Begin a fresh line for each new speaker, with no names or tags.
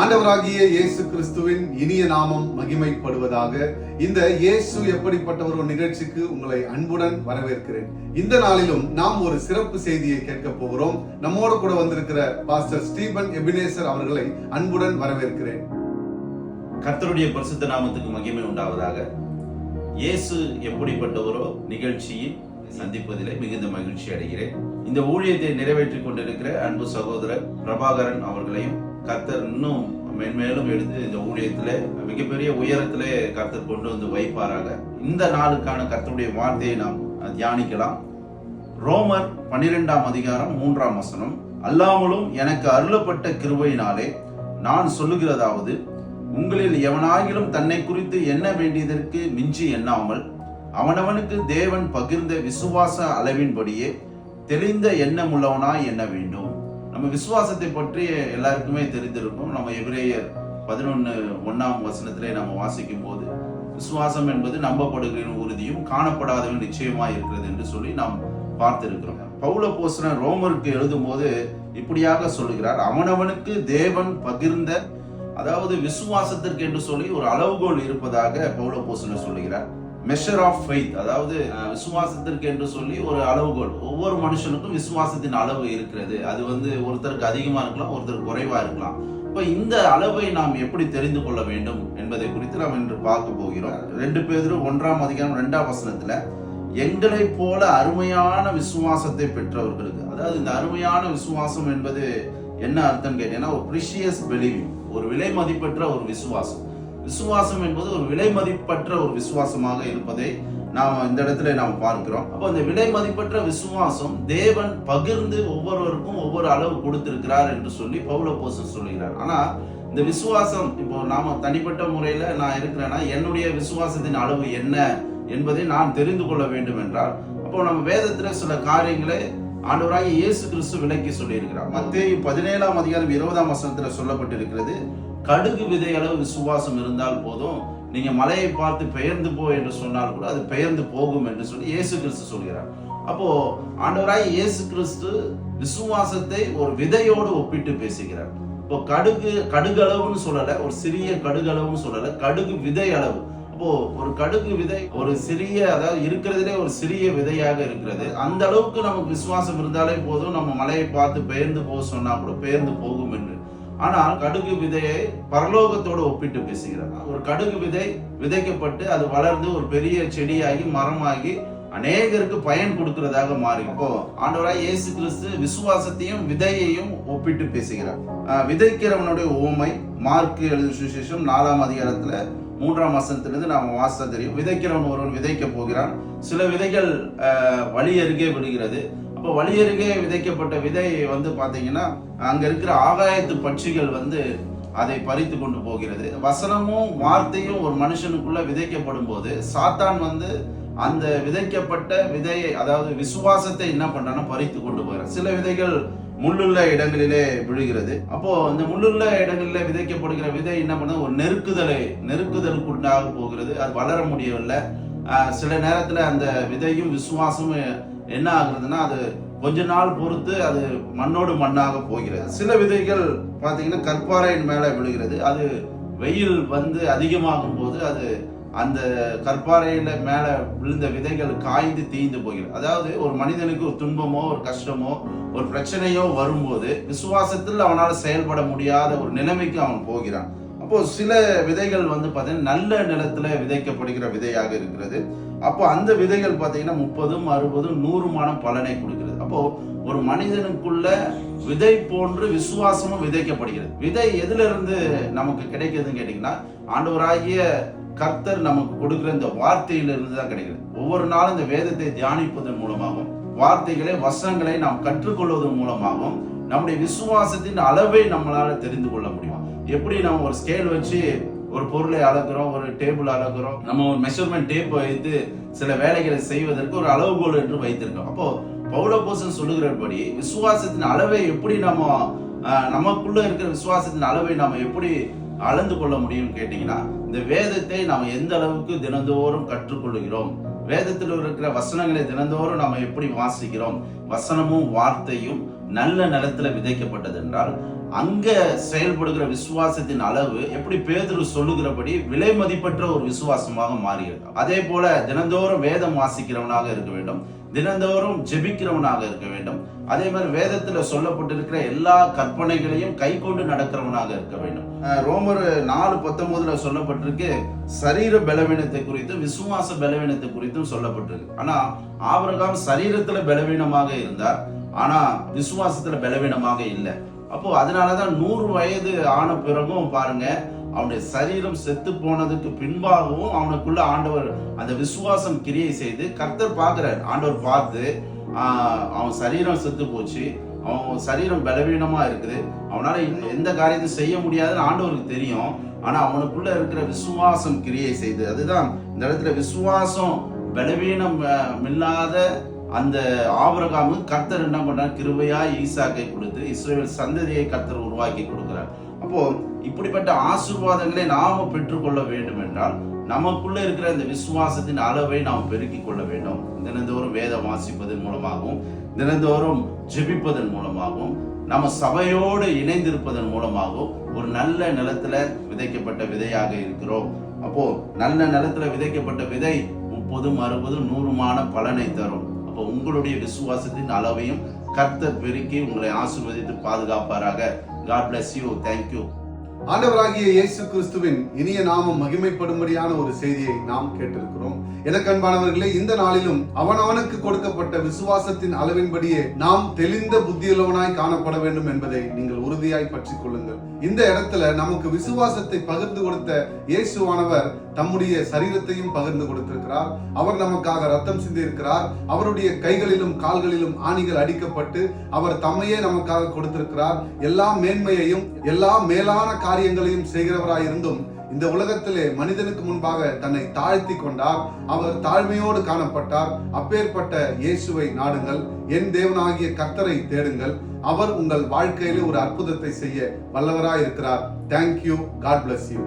ஆண்டவராகிய இயேசு கிறிஸ்துவின் இனிய நாமம் மகிமைப்படுவதாக இந்த இயேசு எப்படிப்பட்டவர் ஒரு நிகழ்ச்சிக்கு உங்களை அன்புடன் வரவேற்கிறேன். இந்த நாளிலும் நாம் ஒரு சிறப்பு செய்தியை கேட்க போகிறோம். நம்மோடு கூட வந்திருக்கிற பாஸ்டர் ஸ்டீபன் எபினேசர் அவர்களை அன்புடன் வரவேற்கிறேன்.
கர்த்தருடைய பரிசுத்த நாமத்துக்கு மகிமை உண்டாவதாக. இயேசு எப்படிப்பட்டவரோ நிகழ்ச்சியில் சந்திப்பதிலே மிகுந்த மகிழ்ச்சி அடைகிறேன். இந்த ஊழியத்தை நிறைவேற்றிக் கொண்டிருக்கிற அன்பு சகோதரர் பிரபாகரன் அவர்களையும் கர்த்தர் இன்னும் மென்மேலும் எடுத்து இந்த ஊழியத்தில் மிகப்பெரிய உயரத்தில் கர்த்தர் கொண்டு வந்து வைப்பாராக. இந்த நாளுக்கான கர்த்தருடைய வார்த்தையை நாம் தியானிக்கலாம். ரோமர் பன்னிரெண்டாம் அதிகாரம் மூன்றாம் வசனம் அல்லாமலும் எனக்கு அருளப்பட்ட கிருபையினாலே நான் சொல்லுகிறதாவது உங்களில் எவனாகிலும் தன்னை குறித்து எண்ண வேண்டியதற்கு மிஞ்சி எண்ணாமல் அவனவனுக்கு தேவன் பகிர்ந்த விசுவாச அளவின்படியே தெளிந்த எண்ணமுள்ளவனாய் எண்ண வேண்டும். நம்ம விசுவாசத்தை பற்றி எல்லாருக்குமே தெரிந்திருக்கும். நம்ம எபிரேயர் பதினொன்று ஒன்னாம் வசனத்திலே நம்ம வாசிக்கும் போது விசுவாசம் என்பது நம்பப்படுகிற உறுதியும் காணப்படாதவன் நிச்சயமாக இருக்கிறது என்று சொல்லி நாம் பார்த்திருக்கிறோம். பௌல போசன ரோமருக்கு எழுதும் போது இப்படியாக சொல்லுகிறார் அவனவனுக்கு தேவன் பகிர்ந்த அதாவது விசுவாசத்திற்கு என்று சொல்லி ஒரு அளவுகோல் இருப்பதாக பௌல போசன சொல்லுகிறார். மெஷர் ஆஃப் ஃபெய்த் அதாவது விசுவாசத்திற்கு என்று சொல்லி ஒரு அளவுகோல். ஒவ்வொரு மனுஷனுக்கும் விசுவாசத்தின் அளவு இருக்கிறது. அது வந்து ஒருத்தருக்கு அதிகமா இருக்கலாம் ஒருத்தருக்கு குறைவா இருக்கலாம். இப்ப இந்த அளவை நாம் எப்படி தெரிந்து கொள்ள வேண்டும் என்பதை குறித்து நாம் இன்று பார்க்க போகிறோம். ரெண்டு பேரும் ஒன்றாம் அதிகாரம் ரெண்டாம் வசனத்துல எங்களை போல அருமையான விசுவாசத்தை பெற்றவர்களுக்கு அதாவது இந்த அருமையான விசுவாசம் என்பது என்ன அர்த்தம் கேட்டீங்கன்னா ஒரு ப்ரிஷியஸ் பிலீவிங் ஒரு விலை மதிப்பற்ற ஒரு விசுவாசம். விசுவாசம் என்பது ஒரு விலை மதிப்பற்ற ஒரு விசுவாசமாக இருப்பதை நாம் இந்த இடத்துல நாம் பார்க்கிறோம். அப்போ இந்த விலை மதிப்பற்ற விசுவாசம் தேவன் பகிர்ந்து ஒவ்வொருவருக்கும் ஒவ்வொரு அளவு கொடுத்திருக்கிறார் என்று சொல்லி பவுல போசன் சொல்லுகிறார். ஆனால் இந்த விசுவாசம் இப்போ நாம தனிப்பட்ட முறையில் நான் இருக்கிறேன்னா என்னுடைய விசுவாசத்தின் அளவு என்ன என்பதை நான் தெரிந்து கொள்ள வேண்டும் என்றால் அப்போ நம்ம வேதத்தில் சில காரியங்களை ஆண்டவராகிய இயேசு கிறிஸ்து விளக்கி சொல்லியிருக்கிறார். மத்திய பதினேழாம் அதிகாரம் இருபதாம் வசனத்துல சொல்லப்பட்டிருக்கிறது கடுகு விதை அளவு விசுவாசம் இருந்தால் போதும். நீங்க மலையை பார்த்து பெயர்ந்து போ என்று சொன்னால் கூட அது பெயர்ந்து போகும் என்று சொல்லி இயேசு கிறிஸ்து சொல்கிறார். அப்போ ஆண்டவராய் இயேசு கிறிஸ்து விசுவாசத்தை ஒரு விதையோடு ஒப்பிட்டு பேசுகிறார். இப்போ கடுகு கடுகு அளவுன்னு ஒரு சிறிய கடுகு அளவுன்னு கடுகு விதை அளவு. அப்போ ஒரு கடுகு விதை ஒரு சிறிய அதாவது இருக்கிறதுலே ஒரு சிறிய விதையாக இருக்கிறது. அந்த அளவுக்கு நமக்கு விசுவாசம் இருந்தாலே போதும். நம்ம மலையை பார்த்து பெயர்ந்து போக சொன்னா கூட பெயர்ந்து போகும் என்று. ஆனால் கடுகு விதையை பரலோகத்தோடு ஒப்பிட்டு பேசுகிறார். ஒரு கடுகு விதை விதைக்கப்பட்டு அது வளர்ந்து ஒரு பெரிய செடியாகி மரமாகி அநேகருக்கு பயன் கொடுக்கிறதாக மாறி. இப்போ ஆண்டவராய் இயேசு கிறிஸ்து விசுவாசத்தையும் விதையையும் ஒப்பிட்டு பேசுகிறார். விதைக்கிறவனுடைய ஓமை மார்க் எழுதும் சுசேஷம் நாலாம் அதிகாரத்துல மூன்றாம் வசனத்திலிருந்து நாம் வாசித்தா தெரியும். விதைக்கிறவன் ஒருவன் விதைக்க போகிறான். சில விதைகள் வழி அருகே விடுகிறது. அப்போ வழி அருகே விதைக்கப்பட்ட விதை வந்து பார்த்தீங்கன்னா அங்கே இருக்கிற ஆகாயத்து பட்சிகள் வந்து அதை பறித்து கொண்டு போகிறது. வசனமும் வார்த்தையும் ஒரு மனுஷனுக்குள்ள விதைக்கப்படும் போது சாத்தான் வந்து அந்த விதைக்கப்பட்ட விதையை அதாவது விசுவாசத்தை என்ன பண்றான்னா பறித்து கொண்டு போகிறார் சில விதைகள் முள்ளுள்ள இடங்களிலே விழுகிறது. அப்போ இந்த முள்ளுள்ள இடங்களிலே விதைக்கப்படுகிற விதை என்ன பண்ணுது? ஒரு நெருக்குதலை நெருக்குதலுக்கு உண்டாக போகிறது. அது வளர முடியவில்லை. சில நேரத்தில் அந்த விதையும் விசுவாசமும் என்ன ஆகுறதுன்னா அது கொஞ்ச நாள் பொறுத்து அது மண்ணோடு மண்ணாக போகிறது. சில விதைகள் பார்த்தீங்கன்னா கற்பாறையின் மேலே விழுகிறது. அது வெயில் வந்து அதிகமாகும் போது அது அந்த கற்பாறையில மேலே விழுந்த விதைகள் காய்ந்து தீய்ந்து போகிறது. அதாவது ஒரு மனிதனுக்கு ஒரு துன்பமோ ஒரு கஷ்டமோ ஒரு பிரச்சனையோ வரும்போது விசுவாசத்தில் அவனால் செயல்பட முடியாத ஒரு நிலைமைக்கு அவன் போகிறான். அப்போ சில விதைகள் வந்து பார்த்தீங்கன்னா நல்ல நிலத்துல விதைக்கப்படுகிற விதையாக இருக்கிறது. அப்போ அந்த விதைகள் பார்த்தீங்கன்னா முப்பதும் அறுபதும் நூறுமான பலனை கொடுக்கிறது. அப்போ ஒரு மனிதனுக்குள்ள விதை போன்று விசுவாசமும் விதைக்கப்படுகிறது. விதை எதுல இருந்து நமக்கு கிடைக்குதுன்னு கேட்டீங்கன்னா ஆண்டவராகிய கர்த்தர் நமக்கு கொடுக்குற இந்த வார்த்தையிலிருந்து தான் கிடைக்கிறது. ஒவ்வொரு நாளும் இந்த வேதத்தை தியானிப்பதன் மூலமாகவும் வார்த்தைகளை வசனங்களை நாம் கற்றுக்கொள்வதன் மூலமாகவும் நம்முடைய விசுவாசத்தின் அளவை நம்மளால தெரிந்து கொள்ள முடியும். எப்படி நம்ம ஒரு ஸ்கேல் வச்சு ஒரு பொருளை அளக்குறோம் ஒரு டேபிள் அளக்குறோம் நம்ம ஒரு மெஷர்மெண்ட் டேப் வைத்து சில வேலைகளை செய்வதற்கு ஒரு அளவுகோல் என்று வைத்திருக்கோம் அப்போ பௌலபோசன் சொல்லுகிறபடி விசுவாசத்தின் அளவை எப்படி நம்ம நமக்குள்ள இருக்கிற விசுவாசத்தின் அளவை நாம எப்படி அளந்து கொள்ள முடியும் கேட்டீங்கன்னா இந்த வேதத்தை நாம் எந்த அளவுக்கு தினந்தோறும் கற்றுக்கொள்கிறோம்? வேதத்தில் இருக்கிற வசனங்களை தினந்தோறும் நாம் எப்படி வாசிக்கிறோம்? வசனமும் வார்த்தையும் நல்ல நிலத்துல விதைக்கப்பட்டது என்றால் அங்க செயல்படுகிற விசுவாசத்தின் அளவு எப்படி பேதுரு சொல்லுகிறபடி விலை மதிப்பற்ற ஒரு விசுவாசமாக மாறியது அதே போல தினந்தோறும் வேதம் வாசிக்கிறவனாக இருக்க வேண்டும். தினந்தோறும் ஜெபிக்கிறவனாக இருக்க வேண்டும். அதே மாதிரி வேதத்துல சொல்லப்பட்டிருக்கிற எல்லா கற்பனைகளையும் கை கொண்டு நடக்கிறவனாக இருக்க வேண்டும். ரோமர் நாலு பத்தொன்பதுல சொல்லப்பட்டிருக்கு சரீர பலவீனத்தை குறித்தும் விசுவாச பலவீனத்தை குறித்தும் சொல்லப்பட்டிருக்கு. ஆனா ஆபரகாம் சரீரத்துல பலவீனமாக இருந்தார். ஆனா விசுவாசத்துல பலவீனமாக இல்லை. அப்போ அதனாலதான் நூறு வயது ஆன பிறகும் பாருங்க அவனுடைய சரீரம் செத்து போனதுக்கு பின்பாகவும் அவனுக்குள்ள ஆண்டவர் அந்த விசுவாசம் கிரியை செய்து கர்த்தர் பார்க்கிறார் ஆண்டவர் பார்த்து அவன் சரீரம் செத்து போச்சு அவன் சரீரம் பலவீனமா இருக்குது அவனால இன்னும் எந்த காரியத்தையும் செய்ய முடியாதுன்னு ஆண்டவருக்கு தெரியும் ஆனா அவனுக்குள்ள இருக்கிற விசுவாசம் கிரியை செய்து அதுதான் இந்த இடத்துல விசுவாசம் பலவீனம் இல்லாத அந்த ஆபிரகாமுக்கு கர்த்தர் என்ன பண்றார்? கிருபையா ஈசாக்கை கொடுத்து இஸ்ரேல் சந்ததியை கர்த்தர் உருவாக்கி கொடுக்கிறார். அப்போ இப்படிப்பட்ட ஆசிர்வாதங்களை நாம பெற்றுக்கொள்ள வேண்டும் என்றால் நமக்குள்ள இருக்கிற இந்த விசுவாசத்தின் அளவை நாம் பெருக்கிக் கொள்ள வேண்டும். தினந்தோறும் வேதம் வாசிப்பதன் மூலமாகவும் தினந்தோறும் ஜெபிப்பதன் மூலமாகவும் நம்ம சபையோடு இணைந்திருப்பதன் மூலமாகவும் ஒரு நல்ல நிலத்துல விதைக்கப்பட்ட விதையாக இருக்கிறோம். அப்போ நல்ல நிலத்துல விதைக்கப்பட்ட விதை முப்பதும் அறுபதும் நூறுமான பலனை தரும். அப்போ உங்களுடைய விசுவாசத்தின் அளவையும் கர்த்தர் பெருக்கி உங்களை ஆசிர்வதித்து பாதுகாப்பாராக. God bless you thank you
ஆண்டவராகிய இயேசு கிறிஸ்துவின் இனிய நாமம் மகிமைப்படும்படியான ஒரு செய்தியை நாம் கேட்டிருக்கிறோம். எனக்கு இந்த நாளிலும் அவனவனுக்கு கொடுக்கப்பட்ட விசுவாசத்தின் அளவின்படியே நாம் தெளிந்த புத்தியுள்ளவனாய் காணப்பட வேண்டும் என்பதை நீங்கள் உறுதியாய் பற்றிக் கொள்ளுங்கள். இந்த இடத்துல நமக்கு விசுவாசத்தை பகிர்ந்து கொடுத்த இயேசுவானவர் தம்முடைய சரீரத்தையும் பகிர்ந்து கொடுத்திருக்கிறார். அவர் நமக்காக ரத்தம் சிந்தியிருக்கிறார். அவருடைய கைகளிலும் கால்களிலும் ஆணிகள் அடிக்கப்பட்டு அவர் தம்மையே நமக்காக கொடுத்திருக்கிறார். எல்லா மேன்மையையும் எல்லா மேலான காரியங்களையும் செய்கிறவராயிருந்தும் இந்த உலகத்திலே மனிதனுக்கு முன்பாக தன்னை தாழ்த்தி கொண்டார். அவர் தாழ்மையோடு காணப்பட்டார். அப்பேற்பட்ட இயேசுவை நாடுங்கள். என் தேவனாகிய கர்த்தரை தேடுங்கள். அவர் உங்கள் வாழ்க்கையிலே ஒரு அற்புதத்தை செய்ய வல்லவராய் இருக்கிறார் தேங்க்யூ காட் பிளஸ் யூ